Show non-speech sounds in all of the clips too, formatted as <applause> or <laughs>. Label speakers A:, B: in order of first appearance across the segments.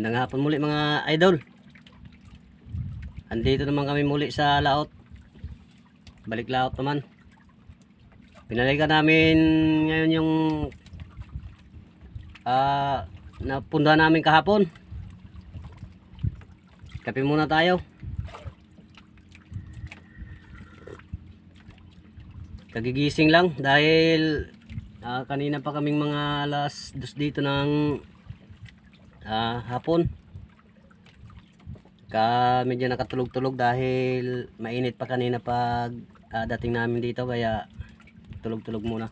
A: Magandang hapon muli mga idol. Andito naman kami muli sa laot. Balik laot naman. Pinalikan namin ngayon yung ah napunta namin kahapon. Kape muna tayo. Kagigising lang dahil ah, kanina pa kaming mga alas dos dito ng ah, hapon. Ka medyo nakatulog-tulog dahil mainit pa kanina pag ah, dating namin dito kaya tulog-tulog muna.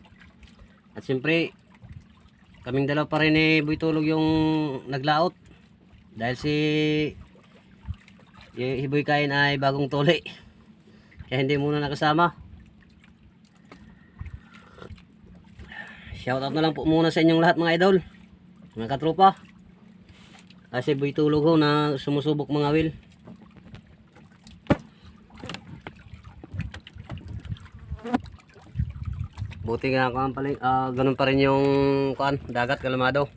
A: At siyempre kaming dalawa pa rin eh buhay tulog yung naglaot. Dahil si hiboy kain ay bagong tuli. Kaya hindi muna nakasama. Shoutout na lang po muna sa inyong lahat mga idol. Mga katropa kasi buhay tulog ho na sumusubok mga will. Buti nga kuan pa rin, ah, ganun pa rin yung kuan, dagat kalamado.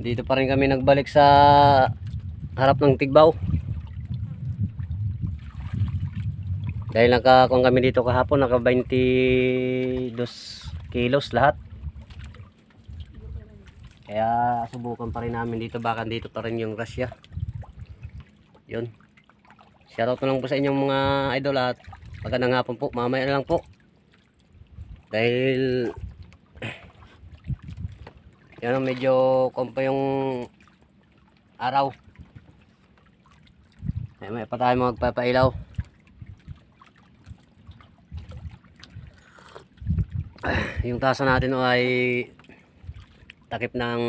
A: Dito pa rin kami nagbalik sa harap ng tigbaw. Dahil nakakuan kami dito kahapon naka 22 kilos lahat kaya subukan pa rin namin dito. Baka dito pa rin yung Russia. Yun. Shoutout na lang po sa inyong mga idol at magandang hapon po. Mamaya na lang po. Dahil <clears throat> yan medyo kompa yung araw. May may pa tayo magpapailaw. <clears throat> Yung tasa natin ay takip ng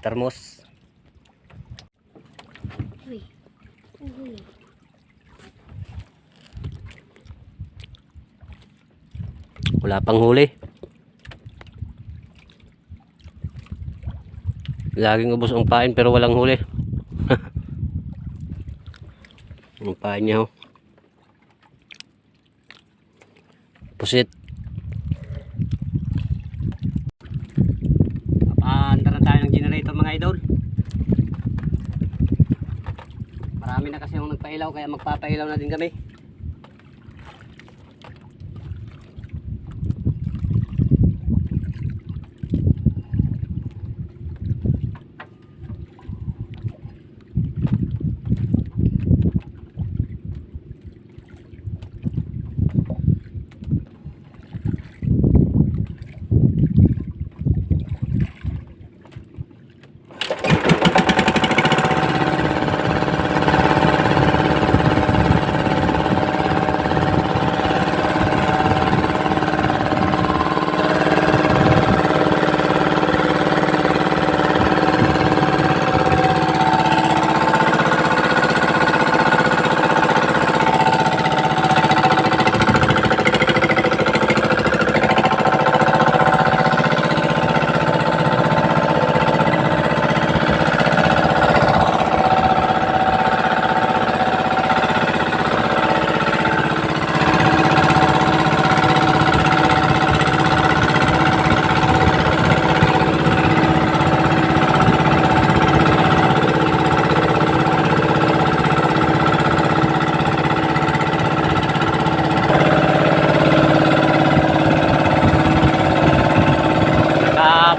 A: thermos
B: Uy. Uy.
A: wala pang huli laging ubos ang pain pero walang huli <laughs> ang pain niya oh. pusit papaanda na tayo ng generator mga idol marami nagpailaw kaya magpapailaw na din kami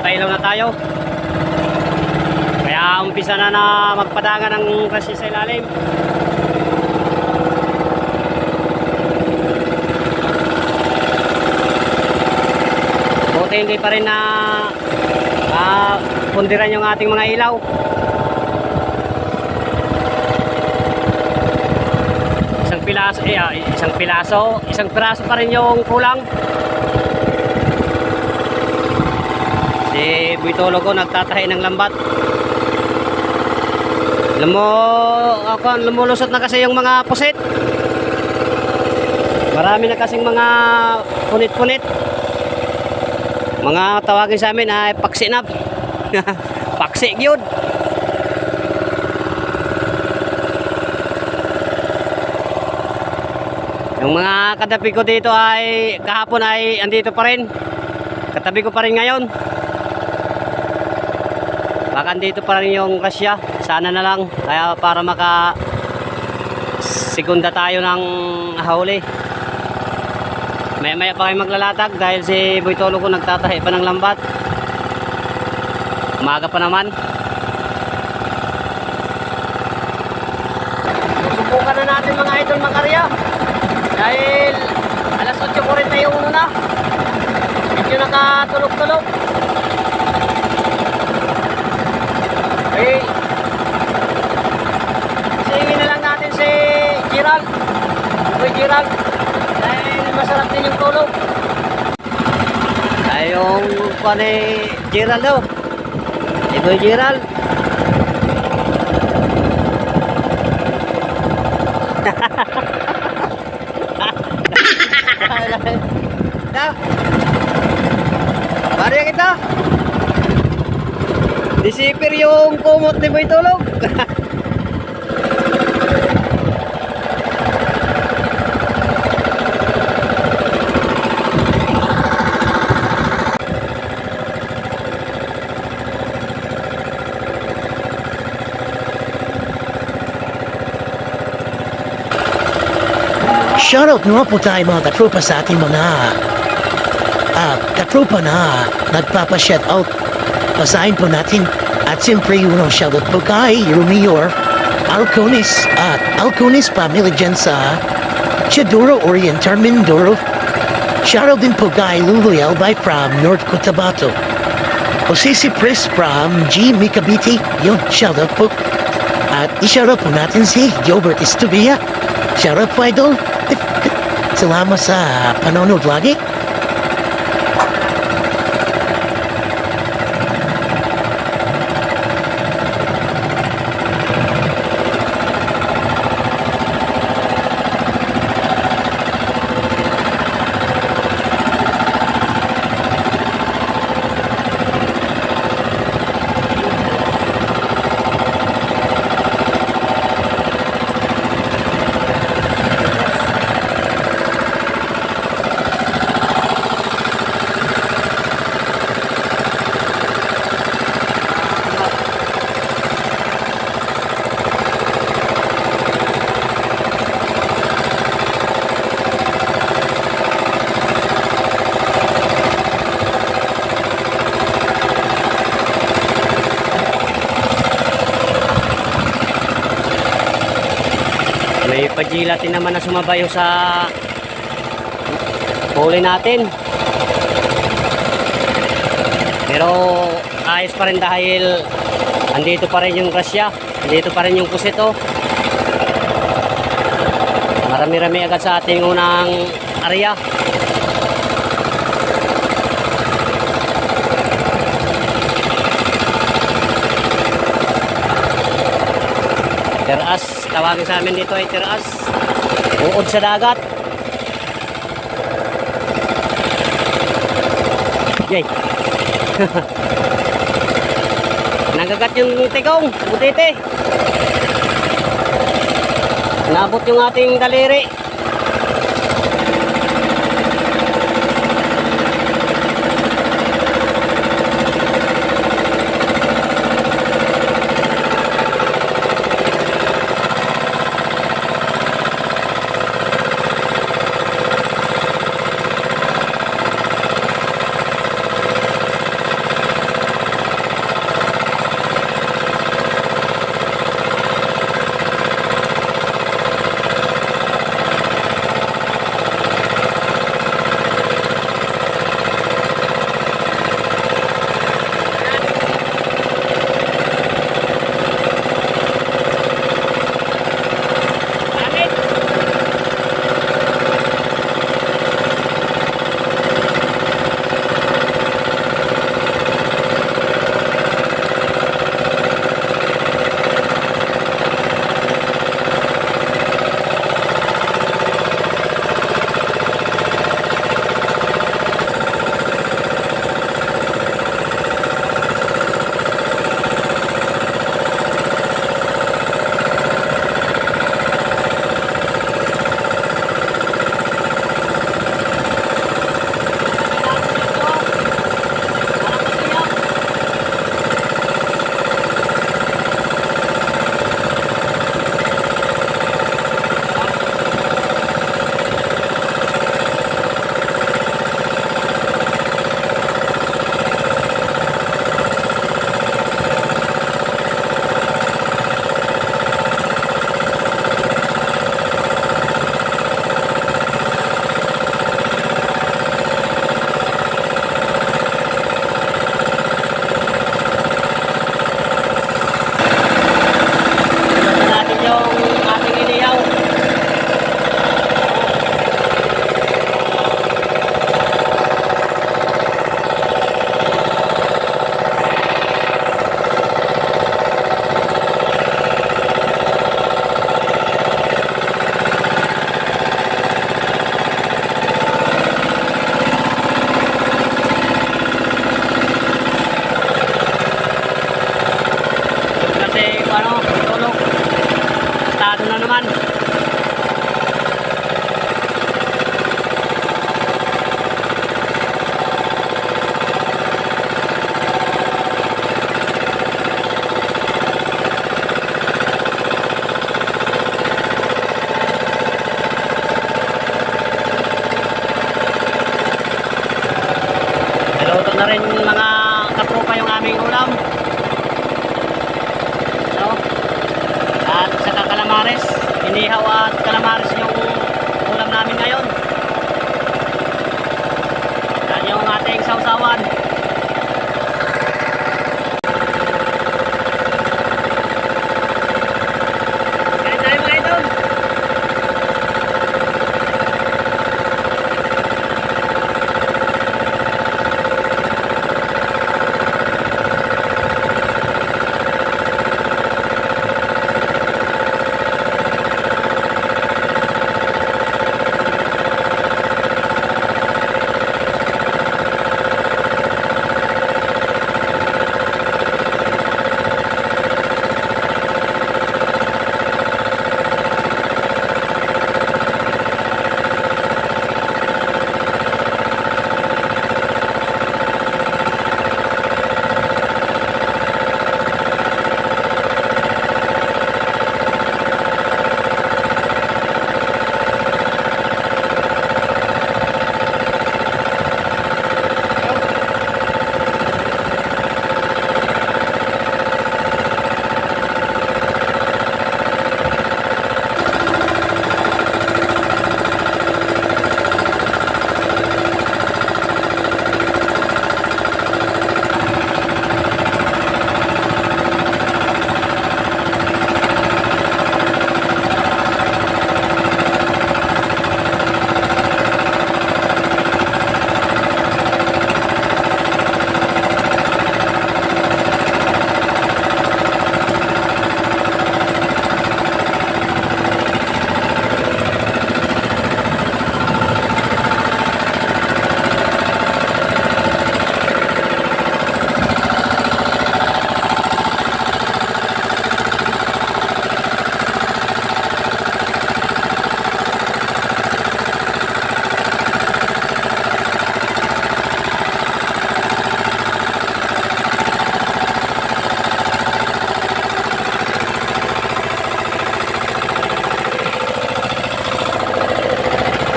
A: Nakapailaw na tayo. Kaya umpisa na na magpadangan ng kasi sa ilalim. Buti hindi pa rin na ah, pundiran yung ating mga ilaw. Isang pilaso, eh, ah, isang pilaso, isang piraso pa rin yung kulang. Si Buitolo ko nagtatahi ng lambat. Lumo, ako, lumulusot na kasi yung mga pusit. Marami na kasing mga punit-punit. Mga tawagin sa amin ay paksinap. <laughs> Paksi yun. Yung mga katabi ko dito ay kahapon ay andito pa rin. Katabi ko pa rin ngayon. Baka dito pa rin yung Russia. Sana na lang. Kaya para maka segunda tayo ng huli. Maya maya pa kayo maglalatag dahil si Boy Tolo ko nagtatahi pa ng lambat. Umaga pa naman. Susubukan na natin mga idol makarya. Dahil alas 8.40 yung una. Medyo nakatulog-tulog. Eh, singin na lang natin si Gerald. Gerald. Dahil masarap din yung tulog. Ay, yung pa ni Gerald daw. Si Boy Gerald. <laughs> Dah. Mari kita. Disipir yung kumot ni Boy Tulog. <laughs>
C: Shoutout nga po tayo mga katropa sa ating mga ah, katropa na nagpapa-shoutout. Basahin po natin. At siyempre, unang shoutout po kay Rumior Alconis at Alconis family dyan sa Chiduro Orientar Mindoro. Shoutout din po kay Luluy Albay from North Cotabato. Jose Cipres from G. Mikabiti. Yun, shoutout po. At i-shoutout po natin si Gilbert Estubia. Shoutout po, idol. Salamat sa panonood lagi.
A: May pagilatin naman na sumabayo sa huli natin. Pero ayos pa rin dahil andito pa rin yung grasya. Andito pa rin yung kusito. Marami-rami agad sa ating unang area. Teras, tawagin sa amin dito ay teras. Uod sa dagat. Yay. <laughs> Nagagat yung tigong, butete. Nabot yung ating daliri.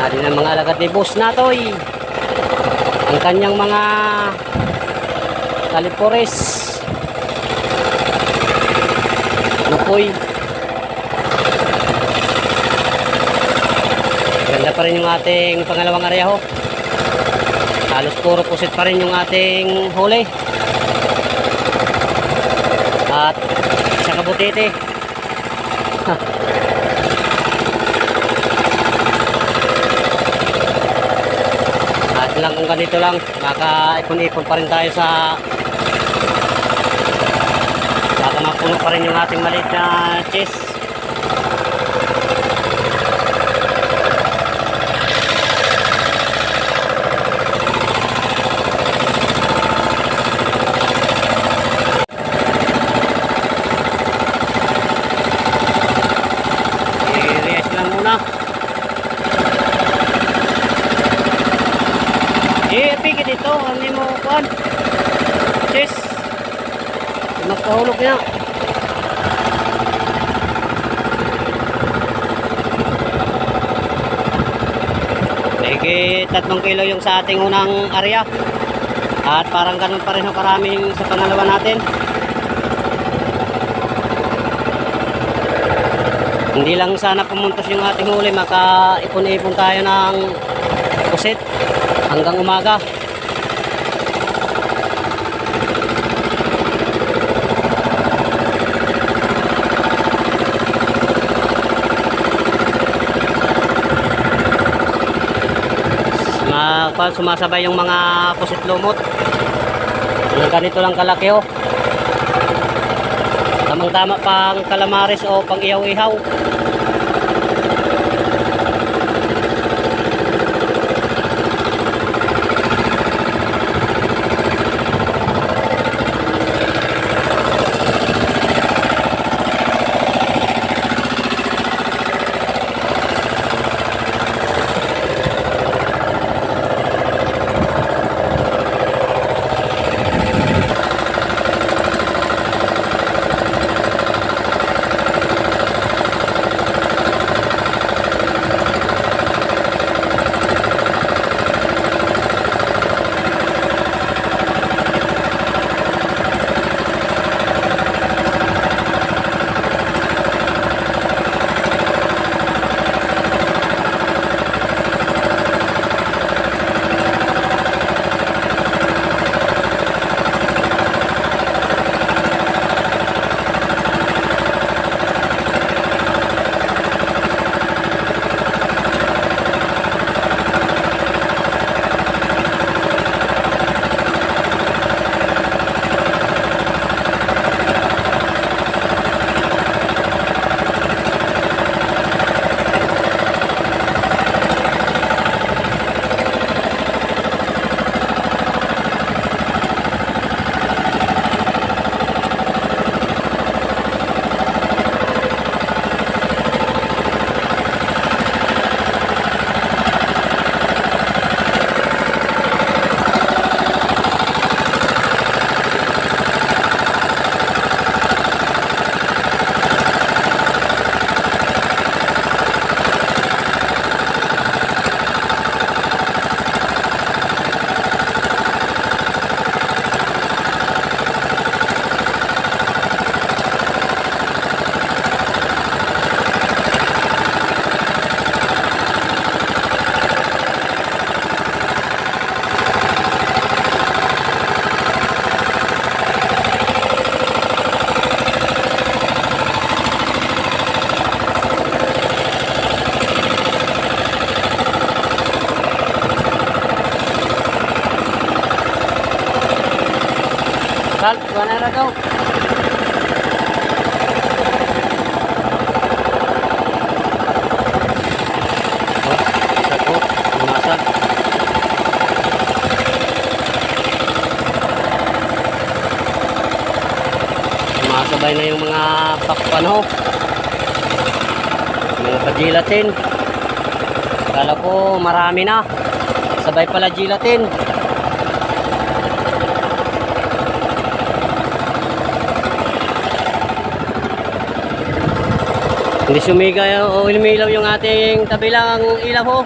A: Ari ng mga alagad ni Boss Natoy. Ang kanyang mga kalipores. Napoy. Ganda pa rin yung ating pangalawang area ho. Halos puro pusit pa rin yung ating huli. At sa kabutete. At lang kung ganito lang, makaipon-ipon pa rin tayo sa baka mapuno pa rin yung ating maliit na chest. I-rest lang muna. Eh, pigi dito. Hindi mo kuhan. Chis. Magpahulog niya. Higit yung sa ating unang area. At parang ganun pa rin ang karaming sa pangalawa natin. Hindi lang sana pumuntos yung ating huli, makaipon-ipon tayo ng pusit hanggang umaga. Pa- sumasabay yung mga pusit lumot. Ganito lang kalaki oh. Tamang tama pang kalamaris o pang ihaw-ihaw. Sal, Mga pagilatin. Kala ko marami na. Sabay pala gilatin. Hindi sumiga o umilaw yung ating tabilang ilaw ho.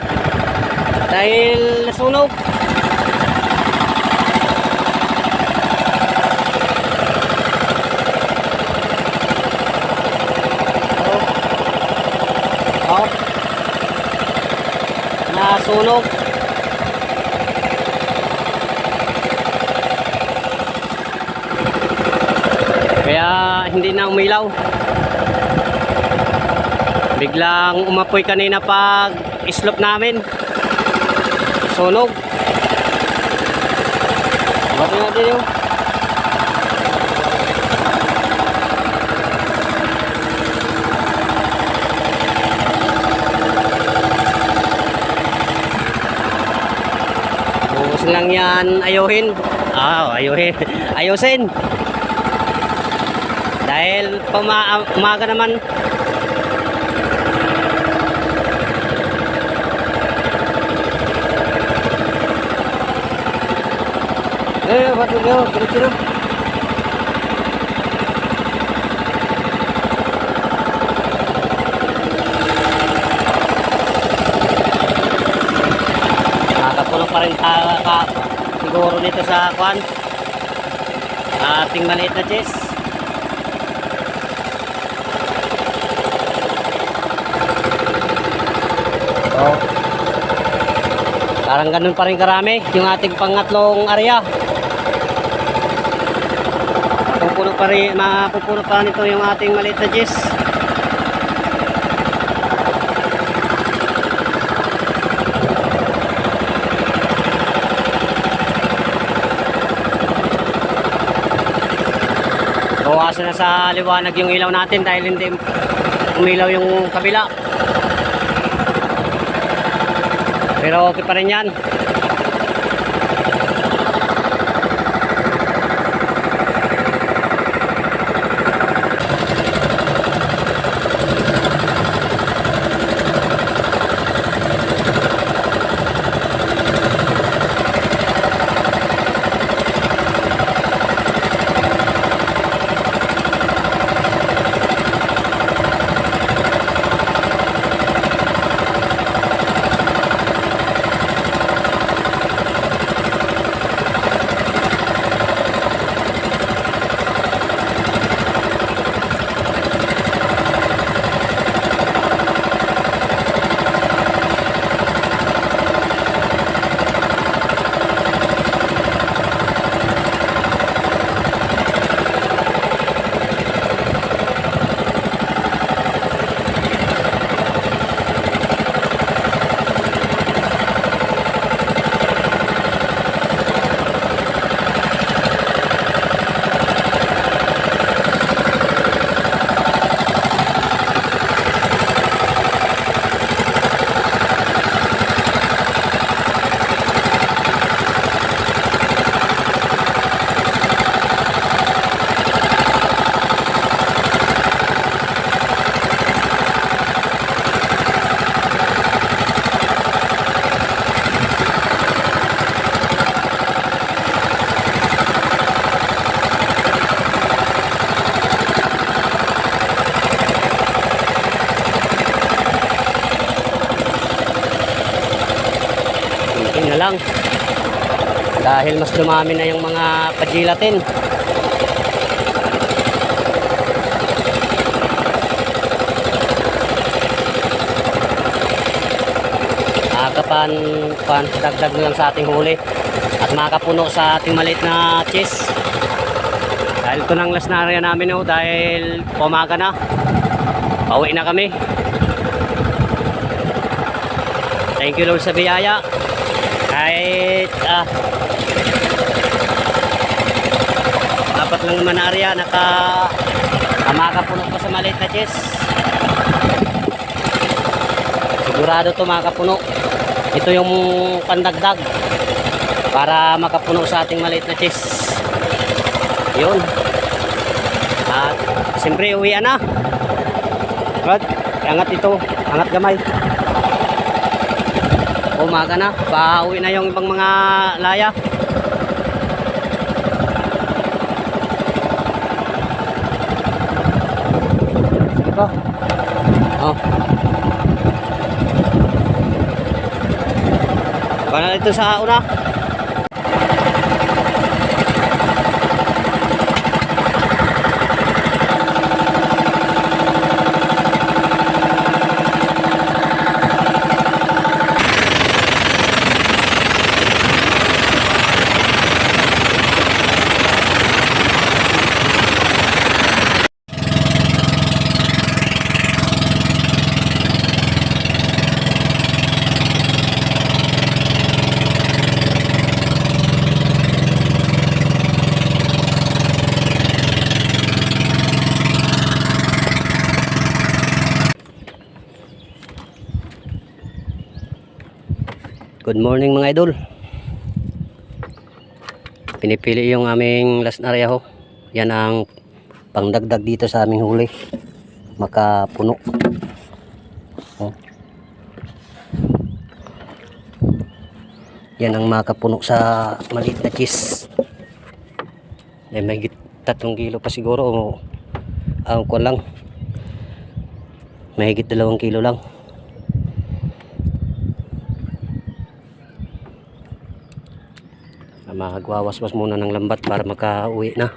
A: Dahil nasunog. Oh. Oh. Nasunog. Kaya hindi na umilaw. Biglang umapoy kanina pag islop namin. Sunog. Bato natin yung Bukas lang yan ayuhin. Ah, ayuhin. <laughs> Ayusin. Dahil pama umaga naman Eh, bato nyo, diretso na. Nakakapuno pa rin ka, ka, siguro dito sa kwan. Ating maliit na chest. Oh. Parang ganun pa rin karami yung ating pangatlong area. Pupuno pa rin, mapupuno pa nito yung ating maliit na jis. Bawasan na sa liwanag yung ilaw natin dahil hindi umilaw yung kabila. Pero okay pa rin yan. Yun na lang. Dahil mas dumami na yung mga pagilatin. Nakakapan pan, dagdag na lang sa ating huli. At makapuno sa ating maliit na cheese. Dahil ito nang last na area namin oh, dahil pumaga na. Pauwi na kami. Thank you Lord sa biyaya. Kahit ah, apat lang naman na area, naka makapuno pa sa maliit na chest. Sigurado to makapuno. Ito yung pandagdag para makapuno sa ating maliit na chest. Yun. At siyempre uwian na. Rod, angat ito. Angat gamay. Umaga na. Pauwi na yung ibang mga laya. Sige pa. Oh. Para ito sa una. Good morning mga idol. Pinipili yung aming last area ho. Yan ang pangdagdag dito sa aming huli. Makapuno. Oh. Yan ang makapuno sa maliit na cheese. Eh, may tatlong kilo pa siguro. O, ang kuwan lang. Mahigit dalawang kilo lang. Magwawaswas muna ng lambat para makauwi na